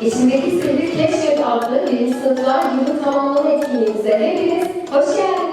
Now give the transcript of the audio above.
İçindeki Sihri Keşfet adlı birinci sınıflar yılı tamamlama etkinliğimize hepiniz hoş geldiniz.